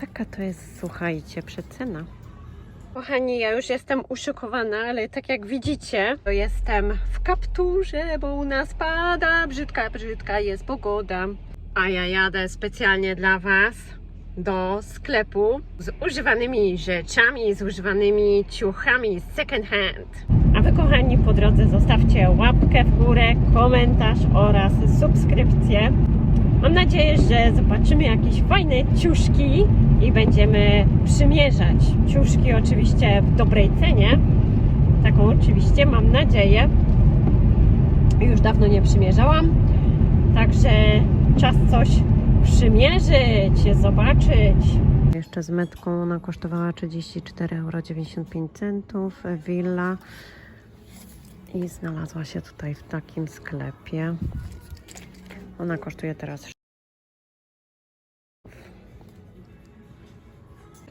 taka to jest, słuchajcie, przecena. Kochani, ja już jestem uszykowana, ale tak jak widzicie, to jestem w kapturze, bo u nas pada, brzydka, brzydka jest pogoda. A ja jadę specjalnie dla Was do sklepu z używanymi rzeczami, z używanymi ciuchami second hand. A Wy, kochani, po drodze zostawcie łapkę w górę, komentarz oraz subskrypcję. Mam nadzieję, że zobaczymy jakieś fajne ciuszki i będziemy przymierzać. Ciuszki oczywiście w dobrej cenie. Taką oczywiście mam nadzieję. Już dawno nie przymierzałam. Także czas coś przymierzyć, zobaczyć. Jeszcze z metką ona kosztowała 34,95 euro. Willa i znalazła się tutaj w takim sklepie. Ona kosztuje teraz.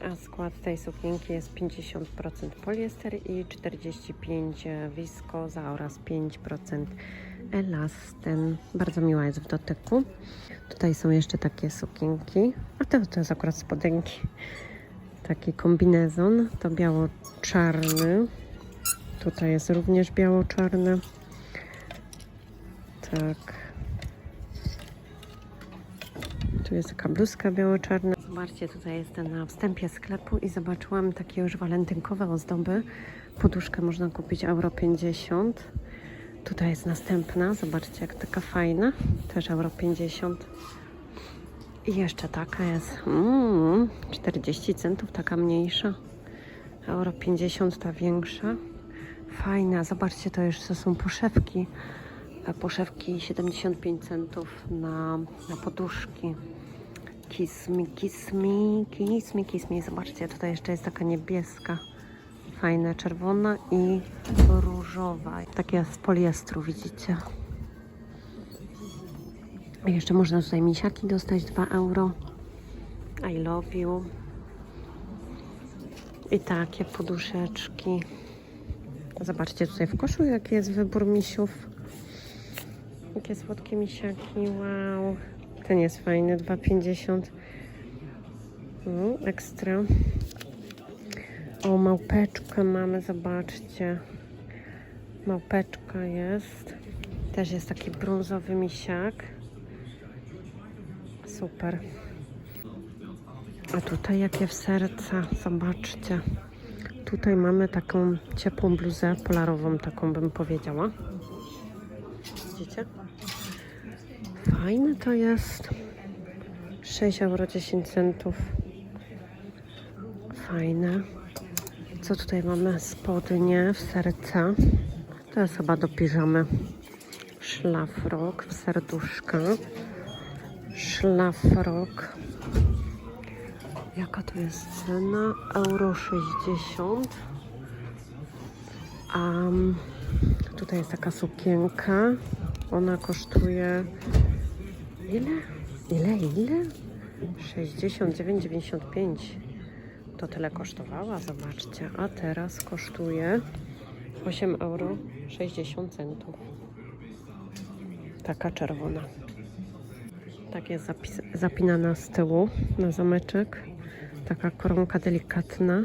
A skład tej sukienki jest 50% poliester i 45% wiskoza oraz 5% elasten. Bardzo miła jest w dotyku. Tutaj są jeszcze takie sukienki. A to, to jest akurat spodenki. Taki kombinezon. To biało-czarny. Tutaj jest również biało-czarny. Tak. Tu jest taka bluzka biało-czarna. Zobaczcie, tutaj jestem na wstępie sklepu i zobaczyłam takie już walentynkowe ozdoby. Poduszkę można kupić euro 50. Tutaj jest następna. Zobaczcie, jak taka fajna. Też euro 50. I jeszcze taka jest. Mm, 40 centów, taka mniejsza. Euro 50, ta większa. Fajna. Zobaczcie, to to są poszewki. E, Poszewki 75 centów na, na poduszki. Kiss me, kiss me, kiss me, kiss me. Zobaczcie, tutaj jeszcze jest taka niebieska. Fajna, czerwona i różowa. Takie z poliestru, widzicie. I jeszcze można tutaj misiaki dostać 2 euro. I love you. I takie poduszeczki. Zobaczcie tutaj w koszu, jaki jest wybór misiów. Jakie słodkie misiaki, wow. Ten jest fajny, 2,50. Mm, ekstra. O, małpeczkę mamy, zobaczcie. Małpeczka jest. Też jest taki brązowy misiak. Super. A tutaj jakie w serca, zobaczcie. Tutaj mamy taką ciepłą bluzę polarową, taką bym powiedziała. Widzicie? Fajne to jest. 6 euro 10 centów. Fajne. Co tutaj mamy? Spodnie w serca. To jest chyba do piżamy. Szlafrok w serduszka. Szlafrok. Jaka to jest cena? Euro 60. A tutaj jest taka sukienka. Ona kosztuje ile? Ile? Ile? 69,95. To tyle kosztowała, zobaczcie. A teraz kosztuje 8 euro 60 centów. Taka czerwona. Tak jest zapis- zapinana z tyłu na zameczek. Taka koronka delikatna.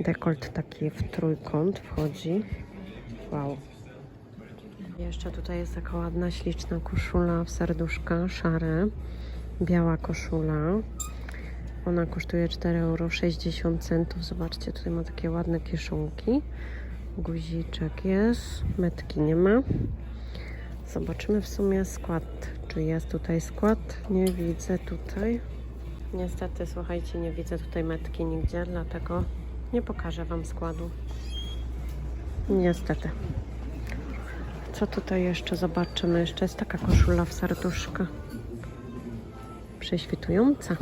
Dekolt taki w trójkąt wchodzi. Wow. Jeszcze tutaj jest taka ładna, śliczna koszula w serduszka, szare. Biała koszula. Ona kosztuje 4,60 euro. Zobaczcie, tutaj ma takie ładne kieszonki. Guziczek jest, metki nie ma. Zobaczymy w sumie skład. Czy jest tutaj skład? Nie widzę tutaj. Niestety, słuchajcie, nie widzę tutaj metki nigdzie, dlatego nie pokażę Wam składu. Niestety. Co tutaj jeszcze zobaczymy? Jeszcze jest taka koszula w serduszka. Prześwitująca.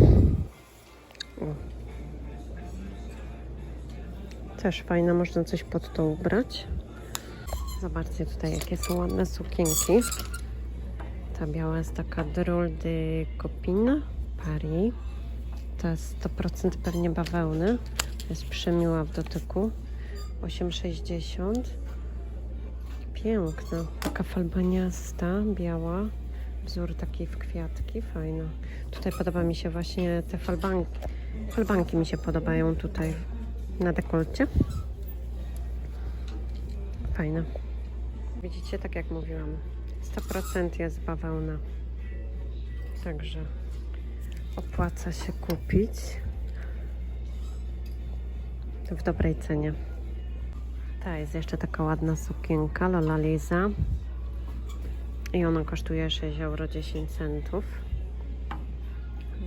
O. Też fajna, można coś pod to ubrać. Zobaczcie tutaj, jakie są ładne sukienki. Ta biała jest taka Drôle de Copine Paris. To jest 100% pewnie bawełny. Jest przemiła w dotyku. 8,60. Piękna. Taka falbaniasta, biała. Wzór taki w kwiatki, fajna. Tutaj podoba mi się właśnie te falbanki. Kolbanki mi się podobają tutaj na dekolcie. Fajne. Widzicie, tak jak mówiłam, 100% jest bawełna. Także opłaca się kupić w dobrej cenie. Ta jest jeszcze taka ładna sukienka Lola Liza. I ona kosztuje 6 euro 10 centów.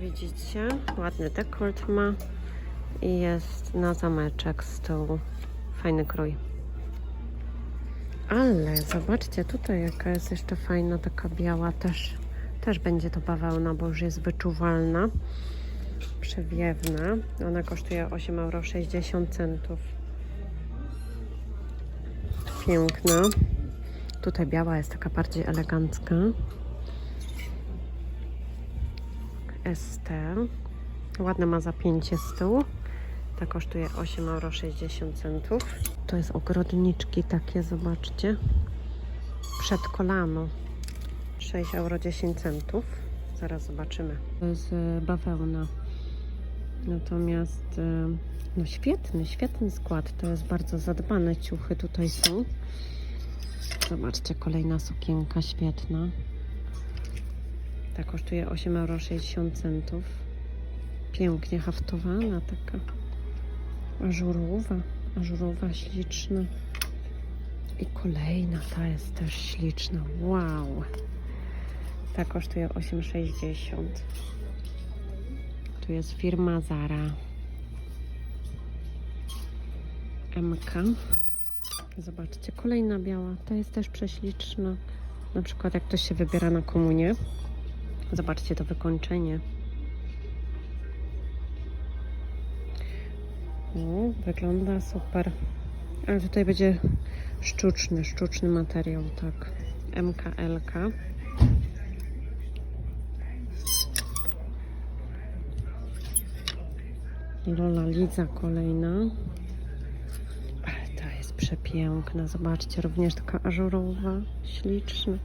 Widzicie? Ładny dekolt ma. I jest na zameczek z tyłu. Fajny krój. Ale zobaczcie tutaj jaka jest jeszcze fajna, taka biała też. Też będzie to bawełna, bo już jest wyczuwalna. Przewiewna. Ona kosztuje 8,60 euro. Piękna. Tutaj biała jest taka bardziej elegancka. ST. Ładne ma zapięcie z tyłu. Ta kosztuje 8,60 euro. To jest ogrodniczki takie, zobaczcie. Przed kolano. 6,10 euro. Zaraz zobaczymy. To jest e, bawełna. Natomiast e, no świetny, świetny skład. To jest bardzo zadbane ciuchy tutaj są. Zobaczcie, kolejna sukienka świetna. Ta kosztuje 8,60 euro. Pięknie haftowana taka. Ażurowa, ażurowa, śliczna. I kolejna, ta jest też śliczna. Wow! Ta kosztuje 8,60. Tu jest firma Zara. MK. Zobaczcie, kolejna biała. Ta jest też prześliczna. Na przykład jak ktoś się wybiera na komunię. Zobaczcie to wykończenie. No, wygląda super. Ale tutaj będzie sztuczny, sztuczny materiał, tak. MKLK. Lola Liza kolejna. Ale ta jest przepiękna. Zobaczcie, również taka ażurowa, śliczna.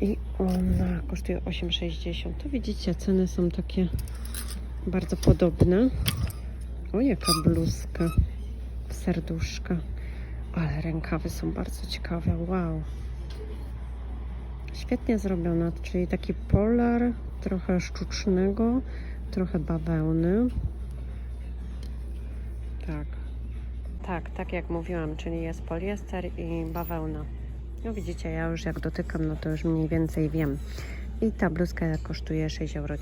I ona kosztuje 8,60. To widzicie, ceny są takie bardzo podobne. O, jaka bluzka w serduszka. Ale rękawy są bardzo ciekawe. Wow. Świetnie zrobiona, czyli taki polar, trochę sztucznego, trochę bawełny. Tak. Tak, tak jak mówiłam, czyli jest poliester i bawełna. No widzicie, ja już jak dotykam, no to już mniej więcej wiem. I ta bluzka kosztuje 6,10 euro.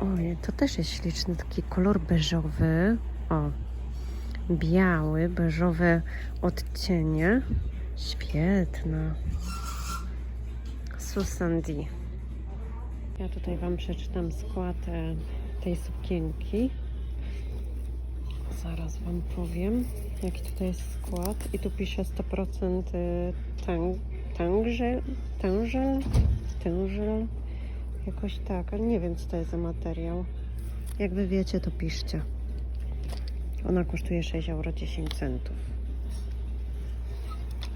Oj, to też jest śliczny, taki kolor beżowy. O, biały, beżowe odcienie. Świetna. Susan D. Ja tutaj Wam przeczytam skład e, tej sukienki. Zaraz Wam powiem, jaki tutaj jest skład. I tu pisze 100% tang, tangżel, tangżel. Jakoś tak, ale nie wiem co to jest za materiał. Jak Wy wiecie, to piszcie. Ona kosztuje 6,10 euro.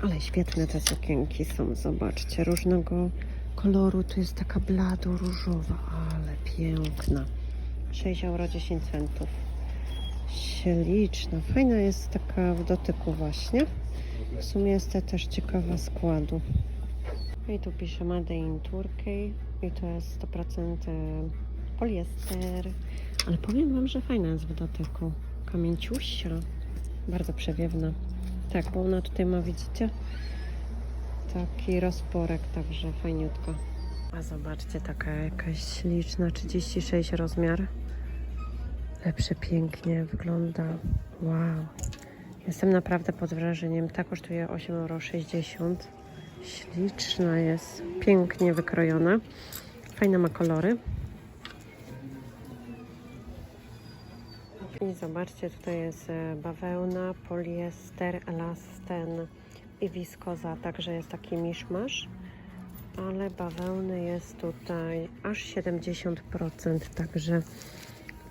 Ale świetne te sukienki są, zobaczcie, różnego koloru. Tu jest taka blado różowa, ale piękna. 6,10 euro. Śliczna, fajna jest taka w dotyku właśnie. W sumie jest to też ciekawa składu. I tu pisze Made in Turkey i to jest 100% poliester. Ale powiem Wam, że fajna jest w dotyku. Kamięciusia. Bardzo przewiewna. Tak, bo ona tutaj ma, widzicie? Taki rozporek, także fajniutka. A zobaczcie, taka jakaś śliczna, 36 rozmiar. Ale przepięknie wygląda. Wow. Jestem naprawdę pod wrażeniem. Ta kosztuje 8,60 euro. Śliczna jest, pięknie wykrojona. Fajne ma kolory. I zobaczcie, tutaj jest e, bawełna, poliester, elasten i wiskoza, także jest taki miszmasz. Ale bawełny jest tutaj aż 70%, także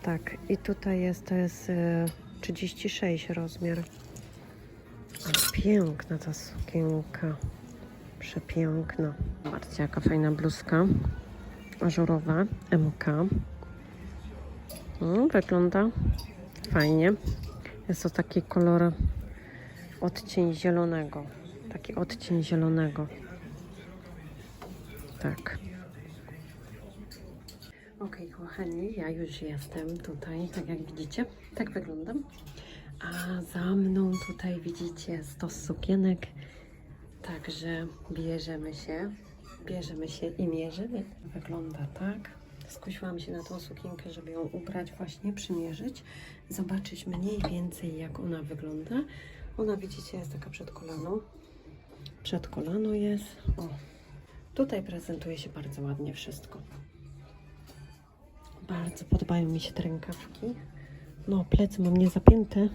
tak. I tutaj jest, to jest e, 36 rozmiar. Ale piękna ta sukienka. Przepiękna. Zobaczcie, jaka fajna bluzka. ażurowa MK. Mm, wygląda fajnie. Jest to taki kolor odcień zielonego. Taki odcień zielonego. Tak. Ok, kochani, ja już jestem tutaj, tak jak widzicie. Tak wyglądam. A za mną tutaj widzicie stos sukienek. Także bierzemy się, bierzemy się i mierzymy. Wygląda tak. Skusiłam się na tą sukienkę, żeby ją ubrać, właśnie przymierzyć, zobaczyć mniej więcej jak ona wygląda. Ona widzicie jest taka przed kolaną. Przed kolano jest. O, tutaj prezentuje się bardzo ładnie wszystko. Bardzo podobają mi się te rękawki. No, plecy mam nie zapięte.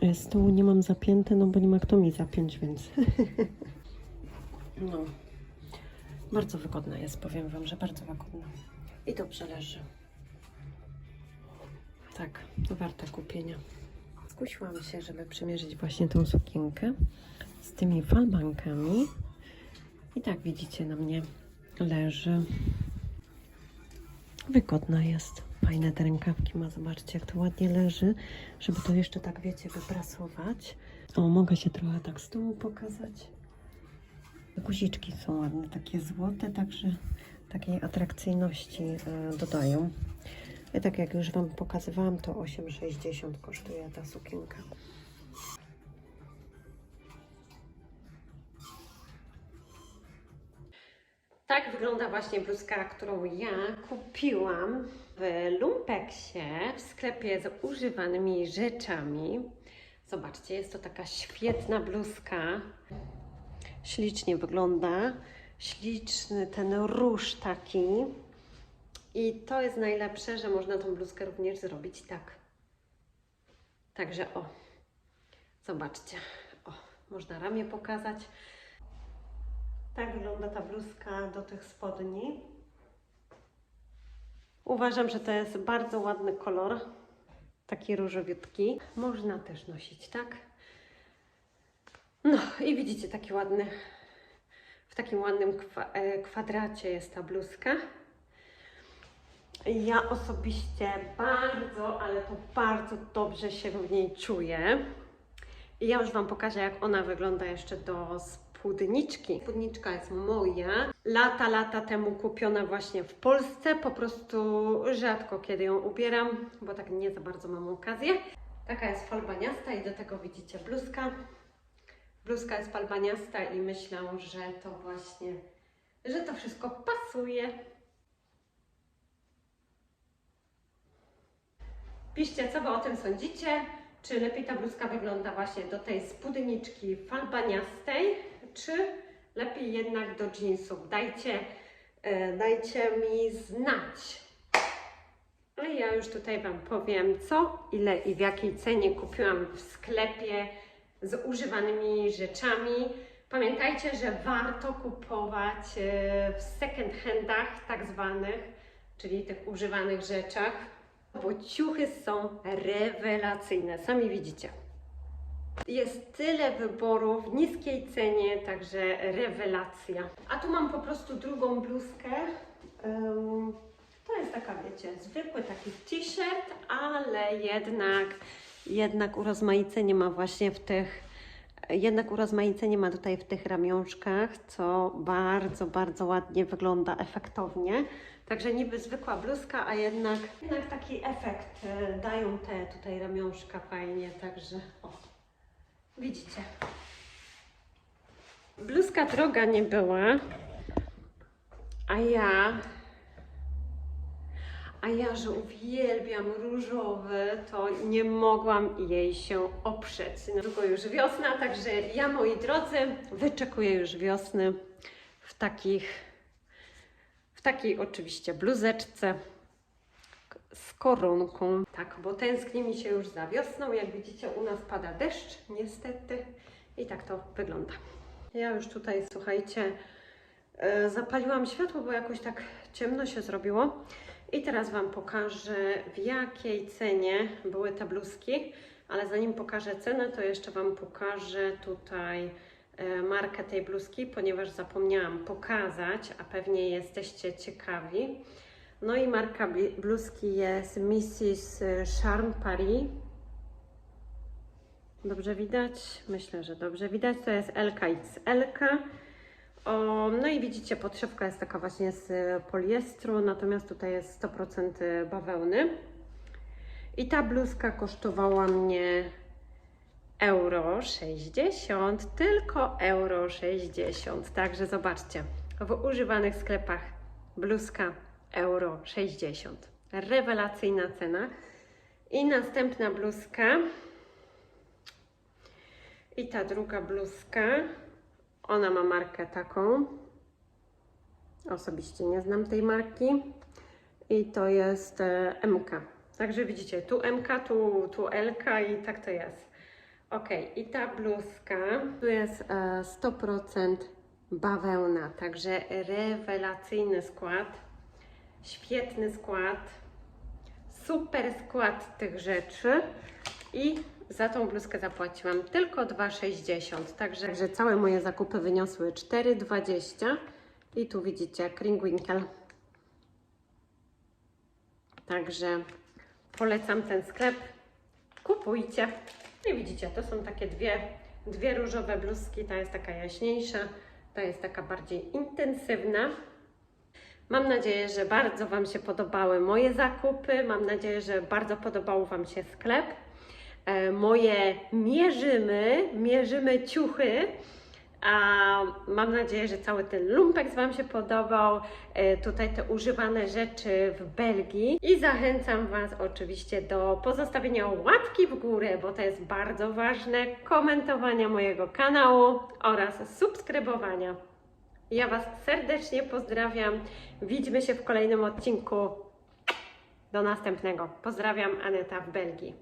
E, Z tyłu nie mam zapięte, no bo nie ma kto mi zapiąć, więc. no. Bardzo wygodna jest, powiem Wam, że bardzo wygodna. I dobrze leży. Tak, to warte kupienia. Skusiłam się, żeby przymierzyć właśnie tą sukienkę z tymi falbankami. I tak widzicie, na mnie leży. Wygodna jest. Fajne te rękawki ma. Zobaczcie, jak to ładnie leży, żeby to jeszcze tak, wiecie, wyprasować. O, mogę się trochę tak z tyłu pokazać. Guziczki są ładne, takie złote, także takiej atrakcyjności e, dodają. I tak jak już Wam pokazywałam, to 8,60 kosztuje ta sukienka. Tak wygląda właśnie bluzka, którą ja kupiłam w Lumpeksie, w sklepie z używanymi rzeczami. Zobaczcie, jest to taka świetna bluzka. Ślicznie wygląda. Śliczny ten róż taki. I to jest najlepsze, że można tą bluzkę również zrobić tak. Także o, zobaczcie. O, można ramię pokazać. Tak wygląda ta bluzka do tych spodni. Uważam, że to jest bardzo ładny kolor. Taki różowiutki. Można też nosić, tak? No i widzicie, taki ładny, w takim ładnym kwa, e, kwadracie jest ta bluzka. Ja osobiście bardzo, ale to bardzo dobrze się w niej czuję. I ja już Wam pokażę, jak ona wygląda jeszcze do spódniczki. Spódniczka jest moja. Lata, lata temu kupiona właśnie w Polsce. Po prostu rzadko kiedy ją ubieram, bo tak nie za bardzo mam okazję. Taka jest falbaniasta i do tego widzicie bluzka. Bluzka jest falbaniasta i myślę, że to właśnie, że to wszystko pasuje. Piszcie, co Wy o tym sądzicie. Czy lepiej ta bluzka wygląda właśnie do tej spódniczki falbaniastej, czy lepiej jednak do jeansów? Dajcie, e, dajcie mi znać. No i ja już tutaj Wam powiem, co, ile i w jakiej cenie kupiłam w sklepie z używanymi rzeczami. Pamiętajcie, że warto kupować e, w second handach tak zwanych, czyli tych używanych rzeczach, bo ciuchy są rewelacyjne, sami widzicie. Jest tyle wyborów w niskiej cenie, także rewelacja. A tu mam po prostu drugą bluzkę. To jest taka, wiecie, zwykły taki t-shirt, ale jednak, jednak urozmaicenie ma właśnie w tych, jednak urozmaicenie ma tutaj w tych ramionczkach, co bardzo, bardzo ładnie wygląda, efektownie. Także niby zwykła bluzka, a jednak, jednak taki efekt e, dają te tutaj ramionczka fajnie, także o, widzicie. Bluzka droga nie była, a ja a ja, że uwielbiam różowy, to nie mogłam jej się oprzeć. Niedługo już wiosna, także ja, moi drodzy, wyczekuję już wiosny w takich, w takiej oczywiście bluzeczce z koronką. Tak, bo tęskni mi się już za wiosną. Jak widzicie, u nas pada deszcz, niestety. I tak to wygląda. Ja już tutaj, słuchajcie, e, zapaliłam światło, bo jakoś tak ciemno się zrobiło. I teraz Wam pokażę, w jakiej cenie były te bluzki, ale zanim pokażę cenę, to jeszcze Wam pokażę tutaj markę tej bluzki, ponieważ zapomniałam pokazać, a pewnie jesteście ciekawi. No i marka bluzki jest Mrs. Charm Paris. Dobrze widać? Myślę, że dobrze widać. To jest LKXL. O, no i widzicie, podszewka jest taka właśnie z poliestru, natomiast tutaj jest 100% bawełny. I ta bluzka kosztowała mnie euro 60, tylko euro 60. Także zobaczcie, w używanych sklepach bluzka euro 60. Rewelacyjna cena. I następna bluzka. I ta druga bluzka. Ona ma markę taką. Osobiście nie znam tej marki. I to jest e, MK. Także widzicie, tu MK, tu, tu LK i tak to jest. Ok, i ta bluzka tu jest e, 100% bawełna, także rewelacyjny skład, świetny skład, super skład tych rzeczy i za tą bluzkę zapłaciłam tylko 2,60. Także, także całe moje zakupy wyniosły 4,20 i tu widzicie Kringwinkel. Także polecam ten sklep. Kupujcie. I widzicie, to są takie dwie, dwie różowe bluzki. Ta jest taka jaśniejsza, ta jest taka bardziej intensywna. Mam nadzieję, że bardzo Wam się podobały moje zakupy. Mam nadzieję, że bardzo podobał Wam się sklep. E, moje mierzymy, mierzymy ciuchy. Mam nadzieję, że cały ten lumpek Wam się podobał. E, Tutaj te używane rzeczy w Belgii. I zachęcam Was oczywiście do pozostawienia łapki w górę, bo to jest bardzo ważne, komentowania mojego kanału oraz subskrybowania. Ja Was serdecznie pozdrawiam. Widzimy się w kolejnym odcinku. Do następnego. Pozdrawiam, Aneta w Belgii.